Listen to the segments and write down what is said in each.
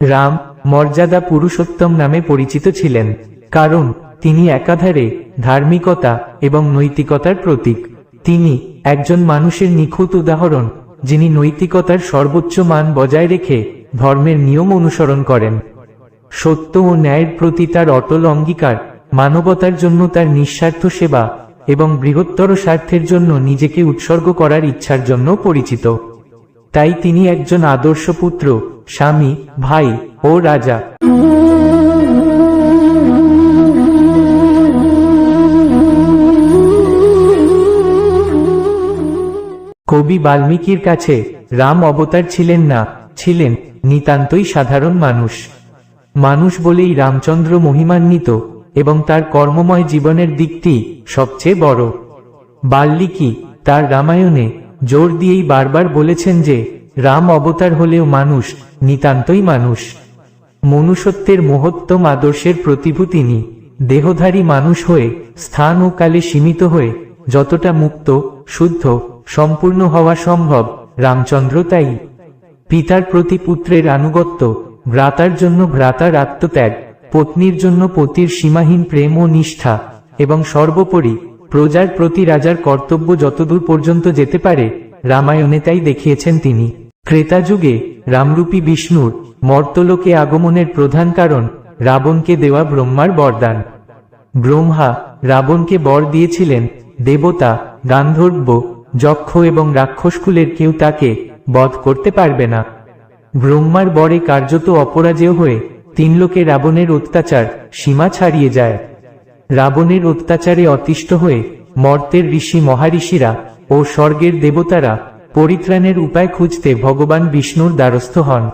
রাম মর্যাদা পুরুষোত্তম নামে পরিচিত ছিলেন, কারণ তিনি একাধারে ধার্মিকতা এবং নৈতিকতার প্রতীক। তিনি একজন মানুষের নিখুঁত উদাহরণ, যিনি নৈতিকতার সর্বোচ্চ মান বজায় রেখে ধর্মের নিয়ম অনুসরণ করেন। সত্য ও ন্যায়ের প্রতি তার অটল অঙ্গীকার, মানবতার জন্য তার নিঃস্বার্থ সেবা এবং বৃহত্তর স্বার্থের জন্য নিজেকে উৎসর্গ করার ইচ্ছার জন্য পরিচিত। তাই তিনি একজন আদর্শ পুত্র, স্বামী, ভাই ও রাজা। কবি বাল্মীকির কাছে রাম অবতার ছিলেন না, ছিলেন নিতান্তই সাধারণ মানুষ। মানুষ বলেই রামচন্দ্র মহিমান্বিত এবং তার কর্মময় জীবনের দিকটি সবচেয়ে বড়। বাল্মীকি তার রামায়ণে জোর দিয়েই বারবার বলেছেন যে, রাম অবতার হলেও মানুষ, নিতান্তই মানুষ। মনুষ্যত্বের মহত্তম আদর্শের প্রতিভূ তিনি। দেহধারী মানুষ হয়ে, স্থান ও কালে সীমিত হয়ে, যতটা মুক্ত, শুদ্ধ, সম্পূর্ণ হওয়া সম্ভব, রামচন্দ্র তাই। পিতার প্রতি পুত্রের আনুগত্য, ভ্রাতার জন্য ভ্রাতার আত্মত্যাগ, পত্নীর জন্য পতির সীমাহীন প্রেম ও নিষ্ঠা, এবং সর্বোপরি প্রজার প্রতি রাজার কর্তব্য যতদূর পর্যন্ত যেতে পারে, রামায়ণে তাই দেখিয়েছেন তিনি। ক্রেতা যুগে রামরূপী বিষ্ণুর মর্তলোকে আগমনের প্রধান কারণ রাবণকে দেওয়া ব্রহ্মার বরদান। ব্রহ্মা রাবণকে বর দিয়েছিলেন, দেবতা, গান্ধর্ব, যক্ষ এবং রাক্ষসকুলের কেউ তাকে বধ করতে পারবে না। ব্রহ্মার বরে কার্যত অপরাজেয় হয়ে তিন লোকে রাবণের অত্যাচার সীমা ছাড়িয়ে যায়। রাবণের অত্যাচারে অতিষ্ঠ হয়ে মর্তের ঋষি মহারিষিরা ও স্বর্গের দেবতারা পরিত্রাণের উপায় খুঁজতে ভগবান বিষ্ণুর দ্বারস্থ হন।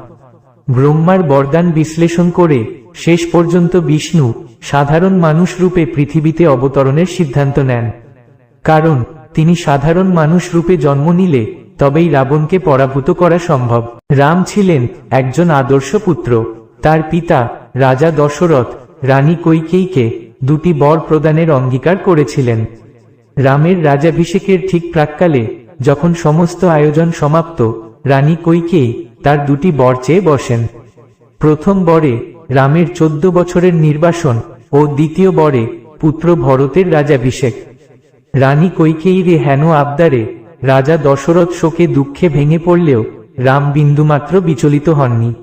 ব্রহ্মার বরদান বিশ্লেষণ করে শেষ পর্যন্ত বিষ্ণু সাধারণ মানুষ রূপে পৃথিবীতে অবতরণের সিদ্ধান্ত নেন। কারণ তিনি সাধারণ মানুষ রূপে জন্ম নিলে তবেই রাবণকে পরাভূত করা সম্ভব। রাম ছিলেন একজন আদর্শ পুত্র। তার পিতা রাজা দশরথ, রানী কৈকেয়ীকে দুটি বর প্রদানের অঙ্গীকার করেছিলেন। রামের রাজাভিষেকের ঠিক প্রাককালে যখন সমস্ত আয়োজন সমাপ্ত, রানী কৈকেয়ী তার দুটি বর চেয়ে বসেন। প্রথম বরে রামের চোদ্দ বছরের নির্বাসন ও দ্বিতীয় বরে পুত্র ভরতের রাজাভিষেক। রানী কৈকেয়ীর হেন আবদারে রাজা দশরথ শোকে দুঃখে ভেঙে পড়লেও রাম বিন্দুমাত্র বিচলিত হননি।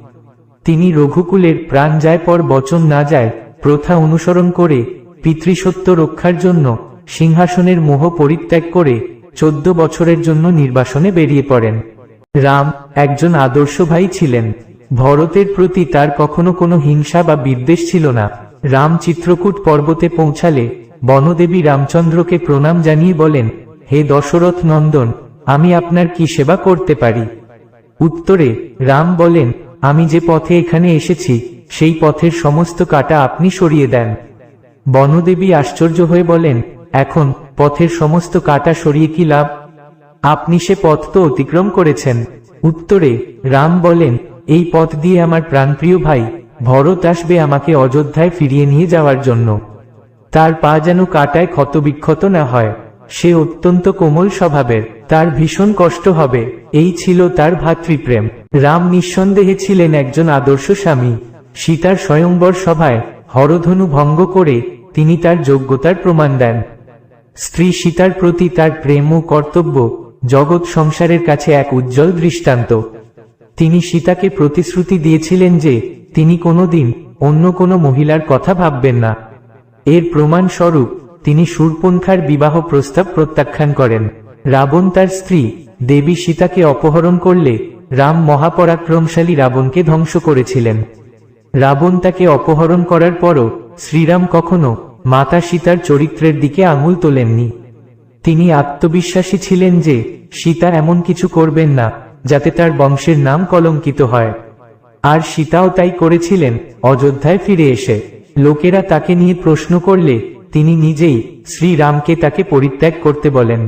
তিনি রঘুকুলের প্রাণ যায় পর বচন না যায় প্রথা অনুসরণ করে পিতৃসত্য রক্ষার জন্য সিংহাসনের মোহ পরিত্যাগ করে চোদ্দ বছরের জন্য নির্বাসনে বেরিয়ে পড়েন। রাম একজন আদর্শ ভাই ছিলেন। ভরতের প্রতি তার কখনো কোনো হিংসা বা বিদ্বেষ ছিল না। রাম চিত্রকূট পর্বতে পৌঁছালে বনদেবী রামচন্দ্রকে প্রণাম জানিয়ে বলেন, হে দশরথ নন্দন, আমি আপনার কি সেবা করতে পারি? উত্তরে রাম বলেন, আমি যে পথে এখানে এসেছি সেই পথের সমস্ত কাটা আপনি সরিয়ে দেন। বনদেবী আশ্চর্য হয়ে বলেন, এখন পথের সমস্ত কাটা সরিয়ে কি লাভ? আপনি সে পথ তো অতিক্রম করেছেন। উত্তরে রাম বলেন, এই পথ দিয়ে আমার প্রাণপ্রিয় ভাই ভরত আসবে আমাকে অযোধ্যায় ফিরিয়ে নিয়ে যাওয়ার জন্য। তার পা যেন কাটায় ক্ষতবিক্ষত না হয়। সে অত্যন্ত কোমল স্বভাবের, তার ভীষণ কষ্ট হবে। এই ছিল তার ভাতৃপ্রেম। রাম নিঃসন্দেহে ছিলেন একজন আদর্শ স্বামী। সীতার স্বয়ংবর সভায় হরধনু ভঙ্গ করে তিনি তার যোগ্যতার প্রমাণ দেন। স্ত্রী সীতার প্রতি তার প্রেম ও কর্তব্য জগৎ সংসারের কাছে এক উজ্জ্বল দৃষ্টান্ত। তিনি সীতাকে প্রতিশ্রুতি দিয়েছিলেন যে তিনি কোনোদিন অন্য কোনো মহিলার কথা ভাববেন না। এর প্রমাণ স্বরূপ তিনি সুরপন্থার বিবাহ প্রস্তাব প্রত্যাখ্যান করেন। রাবণ তার স্ত্রী দেবী সীতাকে অপহরণ করলে রাম মহাপরাক্রমশালী রাবণকে ধ্বংস করেছিলেন। রাবণ তাকে অপহরণ করার পরও শ্রীরাম কখনো মাতা সীতার চরিত্রের দিকে আঙুল তোলেননি। তিনি আত্মবিশ্বাসী ছিলেন যে সীতা এমন কিছু করবেন না, যাতে তার বংশের নাম কলঙ্কিত হয়। আর সীতাও তাই করেছিলেন, অযোধ্যায় ফিরে এসে। লোকেরা তাকে নিয়ে প্রশ্ন করলে তিনি নিজেই শ্রীরামকে তাকে পরিত্যাগ করতে বলেন।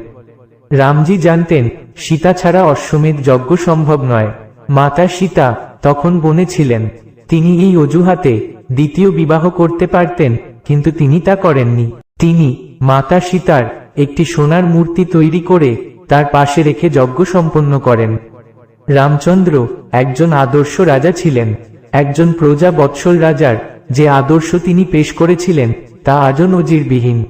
রামজি জানতেন, সীতা ছাড়া অশ্বমেধ যজ্ঞ সম্ভব নয়। মাতা সীতা তখন বনে ছিলেন। তিনি এই অজুহাতে দ্বিতীয় বিবাহ করতে পারতেন, কিন্তু তিনি তা করেননি। তিনি মাতা সীতার একটি সোনার মূর্তি তৈরি করে তার পাশে রেখে যজ্ঞ সম্পন্ন করেন। রামচন্দ্র একজন আদর্শ রাজা ছিলেন। একজন প্রজা বৎসল রাজার যে আদর্শ তিনি পেশ করেছিলেন, তা আজও নজিরবিহীন।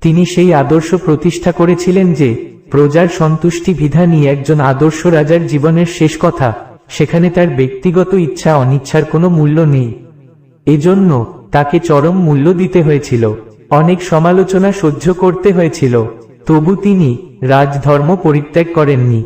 তিনি সেই আদর্শ প্রতিষ্ঠা করেছিলেন যে, প্রজার সন্তুষ্টি বিধানই একজন আদর্শ রাজার জীবনের শেষ কথা। সেখানে তার ব্যক্তিগত ইচ্ছা অনিচ্ছার কোনো মূল্য নেই। এজন্য তাকে চরম মূল্য দিতে হয়েছিল। অনেক সমালোচনা সহ্য করতে হয়েছিল। তবু তিনি রাজধর্ম পরিত্যাগ করেননি।